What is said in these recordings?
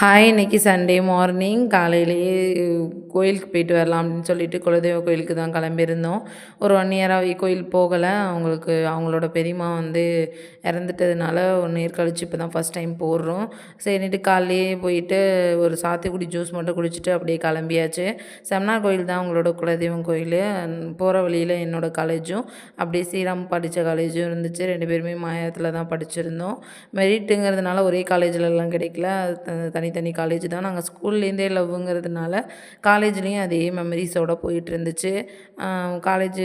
Hi இன்னைக்கு Sunday morning காலையிலேயே கோயிலுக்கு போயிட்டு வரலாம் அப்படின்னு சொல்லிட்டு குலதெய்வ கோயிலுக்கு தான் கிளம்பியிருந்தோம். ஒரு ஒன் இயராக கோயில் போகலை. அவங்களுக்கு அவங்களோட பெரியம்மா வந்து இறந்துட்டதுனால ஒன் இயர் கழிச்சு இப்போ தான் ஃபஸ்ட் டைம் போடுறோம். சரின்ட்டு காலையிலேயே போயிட்டு ஒரு சாத்துக்குடி ஜூஸ் மட்டும் குடிச்சிட்டு அப்படியே கிளம்பியாச்சு. செம்னார் கோயில் தான் அவங்களோட குலதெய்வம் கோயில். போகிற வழியில் என்னோடய காலேஜும் அப்படியே ஸ்ரீராம் படித்த காலேஜும் இருந்துச்சு. ரெண்டு பேருமே மாயத்தில் தான் படிச்சிருந்தோம். மெரிட்டுங்கிறதுனால ஒரே காலேஜிலலாம் கிடைக்கல. அது தனித்தனி காலேஜ் தான். நாங்கள் ஸ்கூல்லேருந்தே லவ்வுங்கிறதுனால காலேஜ்லேயும் அதே மெமரிஸோடு போயிட்டு இருந்துச்சு காலேஜ்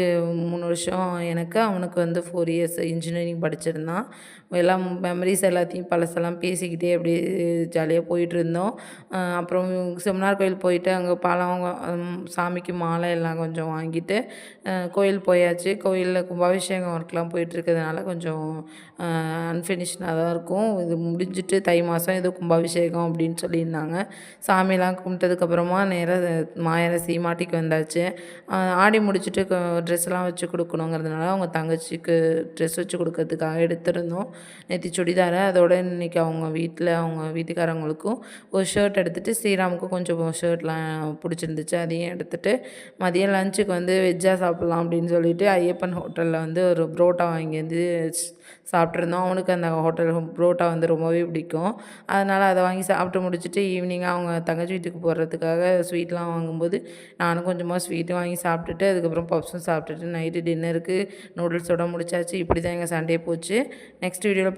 மூணு வருஷம் எனக்கு அவனுக்கு வந்து ஃபோர் இயர்ஸ் இன்ஜினியரிங் படிச்சிருந்தான். எல்லாம் மெமரிஸ் எல்லாத்தையும் பழசெல்லாம் பேசிக்கிட்டே அப்படியே ஜாலியாக போயிட்டு இருந்தோம் அப்புறம் செமினார் கோயில் போயிட்டு அங்கே பழம் சாமிக்கு மாலை எல்லாம் கொஞ்சம் வாங்கிட்டு கோயில் போயாச்சு. கோயிலில் கும்பாபிஷேகம் ஒர்க்லாம் போயிட்டுருக்கிறதுனால கொஞ்சம் அன்ஃபினிஷ்டாக தான் இருக்கும். இது முடிஞ்சிட்டு தை மாதம் ஏதோ கும்பாபிஷேகம் அப்படின்னு சொல்லியிருந்தாங்க. சாமியெல்லாம் கும்பிட்டதுக்கப்புறமா நேராக மாயரை சீமாட்டிக்கு வந்தாச்சு. ஆடி முடிச்சுட்டு ட்ரெஸ்லாம் வச்சு கொடுக்கணுங்கிறதுனால அவங்க தங்கச்சிக்கு ட்ரெஸ் வச்சு கொடுக்கறதுக்காக எடுத்திருந்தோம். நேற்று சுடிதாரை அதோட இன்றைக்கி அவங்க வீட்டில் அவங்க வீட்டுக்காரவங்களுக்கும் ஒரு ஷர்ட் எடுத்துகிட்டு ஸ்ரீராமுக்கும் கொஞ்சம் ஷர்ட்லாம் பிடிச்சிருந்துச்சு. அதையும் எடுத்துகிட்டு மதியம் லஞ்சுக்கு வந்து வெஜ்ஜாக சாப்பிட்லாம் அப்படின்னு சொல்லிட்டு ஐயப்பன் ஹோட்டலில் வந்து ஒரு புரோட்டா வாங்கி வந்து சாப்பிட்ருந்தோம் அவனுக்கு அந்த ஹோட்டல் புரோட்டா வந்து ரொம்பவே பிடிக்கும். அதனால் அதை வாங்கி சாப்பிட்டு முடிச்சுட்டு ஈவினிங் அவங்க தங்கச்சி வீட்டுக்கு போகிறதுக்காக ஸ்வீட்லாம் வாங்கும்போது நானும் கொஞ்சமாக ஸ்வீட்டு வாங்கி சாப்பிட்டுட்டு அதுக்கப்புறம் பப்ஸும் சாப்பிட்டுட்டு நைட்டு டின்னருக்கு நூடுல்ஸோட முடிச்சாச்சு. இப்படி தான் எங்கள் சண்டே போச்சு நெக்ஸ்ட் வீடியோவில்